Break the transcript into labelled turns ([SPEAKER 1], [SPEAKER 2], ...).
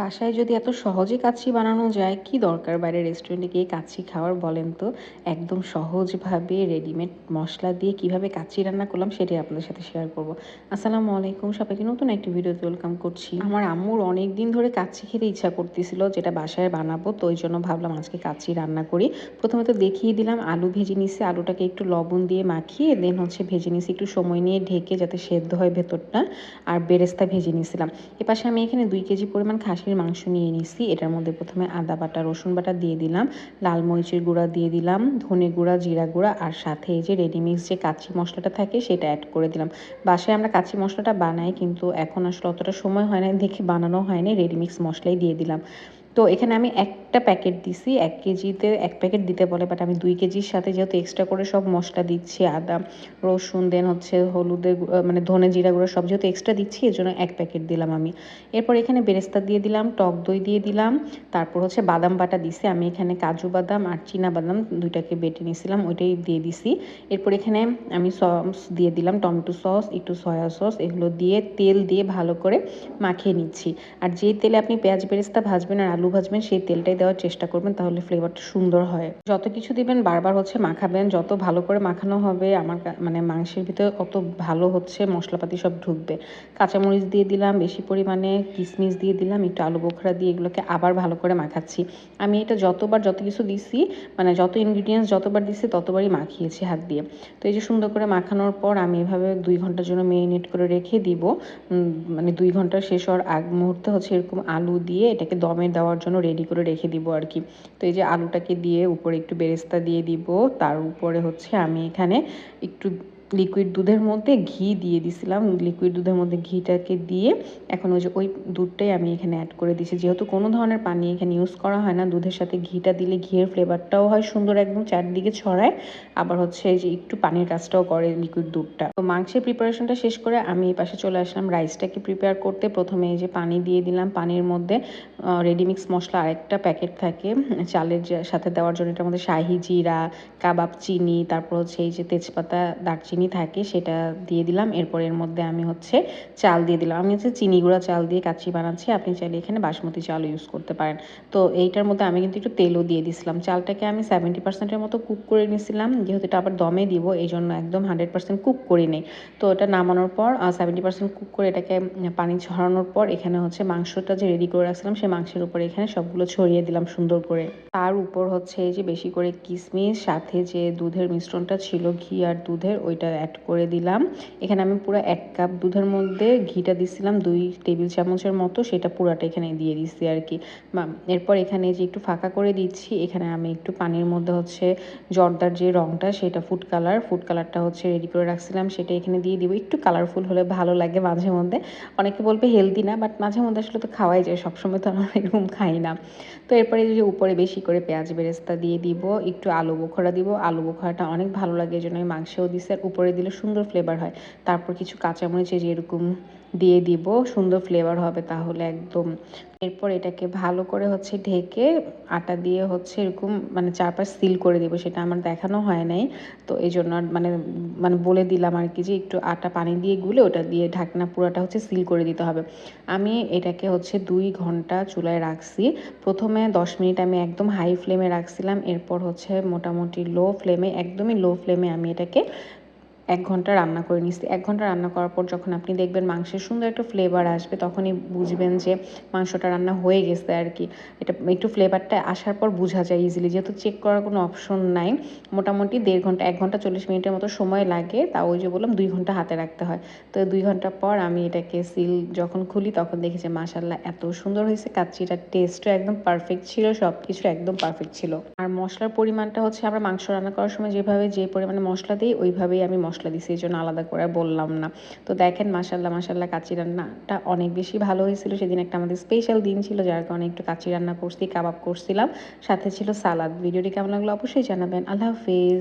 [SPEAKER 1] বাসায় যদি এত সহজে কাচ্চি বানানো যায়, কি দরকার বাইরে রেস্টুরেন্টে গিয়ে কাচ্চি খাওয়ার বলেন তো? একদম সহজভাবে রেডিমেড মশলা দিয়ে কীভাবে কাচ্চি রান্না করলাম সেটাই আপনাদের সাথে শেয়ার করব। আসসালামু আলাইকুম, সবাইকে নতুন একটি ভিডিওতে ওয়েলকাম করছি। আমার আম্মুর অনেক দিন ধরে কাচ্চি খেতে ইচ্ছা করতেছিল, যেটা বাসায় বানাবো, তো ওই জন্য ভাবলাম আজকে কাচ্চি রান্না করি। প্রথমে তো দেখিয়ে দিলাম, আলু ভেজে নিছি, আলুটাকে একটু লবণ দিয়ে মাখিয়ে দেন হচ্ছে ভেজে নিছি, একটু সময় নিয়ে ঢেকে যাতে সেদ্ধ হয় ভেতরটা, আর বেরেস্তা ভেজে নিয়েছিলাম এপাশে আমি এখানে দুই কেজি পরিমাণ খাসির মাংস নিয়ে নিছি। এটার মধ্যে প্রথমে আদা বাটা, রসুন বাটা দিয়ে দিলাম, লাল মরিচের গুঁড়া দিয়ে দিলাম, ধনে গুঁড়া, জিরা গুঁড়া, আর সাথে এই যে রেডিমিক্স যে কাচি মশলাটা থাকে সেটা অ্যাড করে দিলাম। বাসায় আমরা কাচি মশলাটা বানাই কিন্তু এখন আসলে অতটা সময় হয় না দেখে বানানো হয়নি রেডিমিক্স মশলাই দিয়ে দিলাম। তো এখানে আমি একটা প্যাকেট দিছি, এক কেজিতে, এক প্যাকেট দিতে বলে বাট আমি দুই কেজির সাথে যেহেতু এক্সট্রা করে সব মশলা দিচ্ছি, আদা, রসুন দেন হচ্ছে হলুদের মানে ধনে জিরা গুঁড়ো সব যেহেতু এক্সট্রা দিচ্ছি এর জন্য এক প্যাকেট দিলাম আমি। এরপর এখানে বেরেস্তা দিয়ে দিলাম, টক দই দিয়ে দিলাম, তারপর হচ্ছে বাদাম বাটা দিছি, আমি এখানে কাজু বাদাম আর চীনা বাদাম দুইটাকে বেটে নিয়েছিলাম, ওইটাই দিয়ে দিছি। এরপর এখানে আমি সস দিয়ে দিলাম, টমেটো সস, একটু সয়া সস, এগুলো দিয়ে তেল দিয়ে ভালো করে মাখিয়ে নিচ্ছি। আর যে তেলে আপনি পেঁয়াজ বেরেস্তা ভাজবেন আর আলু ভাজবেন, সেই তেলটাই দেওয়ার চেষ্টা করবেন, তাহলে ফ্লেভারটা সুন্দর হয়। যত কিছু দিবেন, বারবার হচ্ছে মাখাবেন, যত ভালো করে মাখানো হবে, আমার মানে মাংসের ভিতরে অত ভালো হচ্ছে মশলাপাতি সব ঢুকবে। কাঁচামরিচ দিয়ে দিলাম, বেশি পরিমাণে কিশমিশ দিয়ে দিলাম, একটু আলু বোখরা দিয়ে এগুলোকে আবার ভালো করে মাখাচ্ছি। আমি এটা যতবার যত কিছু দিছি মানে যত ইনগ্রিডিয়েন্টস যতবার দিছি, ততবারই মাখিয়েছি হাত দিয়ে। তো এই যে সুন্দর করে মাখানোর পর আমি এভাবে দুই ঘণ্টার জন্য মেরিনেট করে রেখে দিব। মানে দুই ঘণ্টা শেষ হওয়ার আগ মুহূর্তে হচ্ছে এরকম আলু দিয়ে এটাকে দমে দেওয়ার জন্য রেডি করে রেখে দিব আর কি। তো এই যে আলুটাকে দিয়ে উপরে একটু বেরেস্তা দিয়ে দিব, তার উপরে হচ্ছে আমি এখানে একটু লিকুইড দুধের মধ্যে ঘি দিয়ে দিছিলাম। লিকুইড দুধের মধ্যে ঘিটাকে দিয়ে এখন ওই যে ওই দুধটাই আমি এখানে অ্যাড করে দিয়েছি। যেহেতু কোনো ধরনের পানি এখানে ইউজ করা হয় না, দুধের সাথে ঘিটা দিলে ঘিয়ের ফ্লেভারটাও হয় সুন্দর একদম চারদিকে ছড়ায়। আবার হচ্ছে যে একটু পানির কাজটাও করে লিকুইড দুধটা। তো মাংসের প্রিপারেশনটা শেষ করে আমি এই পাশে চলে আসলাম রাইসটাকে প্রিপেয়ার করতে। প্রথমে এই যে পানি দিয়ে দিলাম। পানির মধ্যে রেডিমিক্স মশলা আরেকটা প্যাকেট থাকে। চালের সাথে দেওয়ার জন্য এটার মধ্যে শাহি জিরা, কাবাব, চিনি, তারপর হচ্ছে এই যে তেজপাতা, দারচিনি চিনি থাকে সেটা দিয়ে দিলাম। এরপর এর মধ্যে আমি হচ্ছে চাল দিয়ে দিলাম। আমি হচ্ছে চিনি গুঁড়া চাল দিয়ে কাচ্চি বানাচ্ছি। আপনি চাইলে এখানে বাসমতি চালও ইউজ করতে পারেন। তো এইটার মধ্যে আমি কিন্তু একটু তেলও দিয়ে দিছিলাম। চালটাকে আমি সেভেন্টি পার্সেন্টের মতো কুক করে নিয়েছিলাম যেহেতু এটা আবার দমে দিব এই জন্য একদম হান্ড্রেড পার্সেন্ট কুক করি নেই। তো এটা নামানোর পর সেভেন্টি পার্সেন্ট কুক করে এটাকে পানি ছড়ানোর পর এখানে হচ্ছে মাংসটা যে রেডি করে রাখছিলাম, সেই মাংসের উপরে এখানে সবগুলো ছড়িয়ে দিলাম সুন্দর করে। তার উপর হচ্ছে এই যে বেশি করে কিশমিশ সাথে যে দুধের মিশ্রণটা ছিল ঘি আর দুধের, ওইটা অ্যাড করে দিলাম। এখানে আমি পুরো এক কাপ দুধের মধ্যে ঘিটা দিছিলাম, দুই টেবিল চামচের মতো, সেটা পুরাটা এখানে দিয়ে দিচ্ছি আর কি এরপর এখানে যে একটু ফাঁকা করে দিচ্ছি, এখানে আমি একটু পানির মধ্যে হচ্ছে জর্দার যে রঙটা সেটা ফুড কালার ফুড কালারটা হচ্ছে রেডি করে রাখছিলাম, সেটা এখানে দিয়ে দিব। একটু কালারফুল হলে ভালো লাগে মাঝে মধ্যে। অনেকে বলবে হেলদি না বাট মাঝে মধ্যে আসলে তো খাওয়াই যায়, সবসময় তো আমরা এরকম খাই না। তো এরপরে যে উপরে বেশি করে পেঁয়াজ বেরেস্তা দিয়ে দিব, একটু আলু বোখরা দিব। আলু বোখরাটা অনেক ভালো লাগে, এই জন্য আমি মাংসেও দিচ্ছি আর উপরে দিলে সুন্দর ফ্লেভার হয়। তারপর কিছু কাঁচামরিচে যেরকম দিয়ে দিব, সুন্দর ফ্লেভার হবে তাহলে একদম। এরপর এটাকে ভালো করে হচ্ছে ঢেকে আটা দিয়ে হচ্ছে এরকম মানে চারপাশ সিল করে দিব, সেটা আমার দেখানো হয় নাই। তো এই জন্য মানে মানে বলে দিলাম আর কি যে একটু আটা পানি দিয়ে গুলে ওটা দিয়ে ঢাকনা পুরোটা হচ্ছে সিল করে দিতে হবে। আমি এটাকে হচ্ছে দুই ঘণ্টা চুলায় রাখছি। প্রথমে দশ মিনিট আমি একদম হাই ফ্লেমে রাখছিলাম, এরপর হচ্ছে মোটামুটি লো ফ্লেমে একদমই লো ফ্লেমে আমি এটাকে এক ঘণ্টা রান্না করে নিচ্ছি এক ঘণ্টা রান্না করার পর যখন আপনি দেখবেন মাংসের সুন্দর একটা ফ্লেভার আসবে, তখনই বুঝবেন যে মাংসটা রান্না হয়ে গেছে আর কি। এটা একটু ফ্লেভারটা আসার পর বোঝা যায় ইজিলি যেহেতু চেক করার কোনো অপশন নাই, মোটামুটি দেড় ঘণ্টা, এক ঘণ্টা, চল্লিশ মিনিটের মতো সময় লাগে। তা ওই যে বললাম, দুই ঘণ্টা হাতে রাখতে হয়। তো দুই ঘণ্টা পর আমি এটাকে সিল যখন খুলি, তখন দেখি যে মাসাল্লাহ এত সুন্দর হয়েছে। কাচ্চিটার টেস্টও একদম পারফেক্ট ছিল সব কিছু একদম পারফেক্ট ছিল। আর মশলার পরিমাণটা হচ্ছে আমরা মাংস রান্না করার সময় যেভাবে যে পরিমাণে মশলা দিই, ওইভাবেই আমি মশলা দিছি, এই জন্য আলাদা করে বললাম না। তো দেখেন মাসাল্লাহ মাসাল্লাহ কাঁচি রান্নাটা অনেক বেশি ভালো হয়েছিল। সেদিন একটা আমাদের স্পেশাল দিন ছিল, যার কারণে একটু কাচি রান্না করছি, কাবাব করছিলাম। সাথে ছিল সালাদ। ভিডিওটি কেমন লাগল অবশ্যই জানাবেন। আল্লাহ হাফিজ।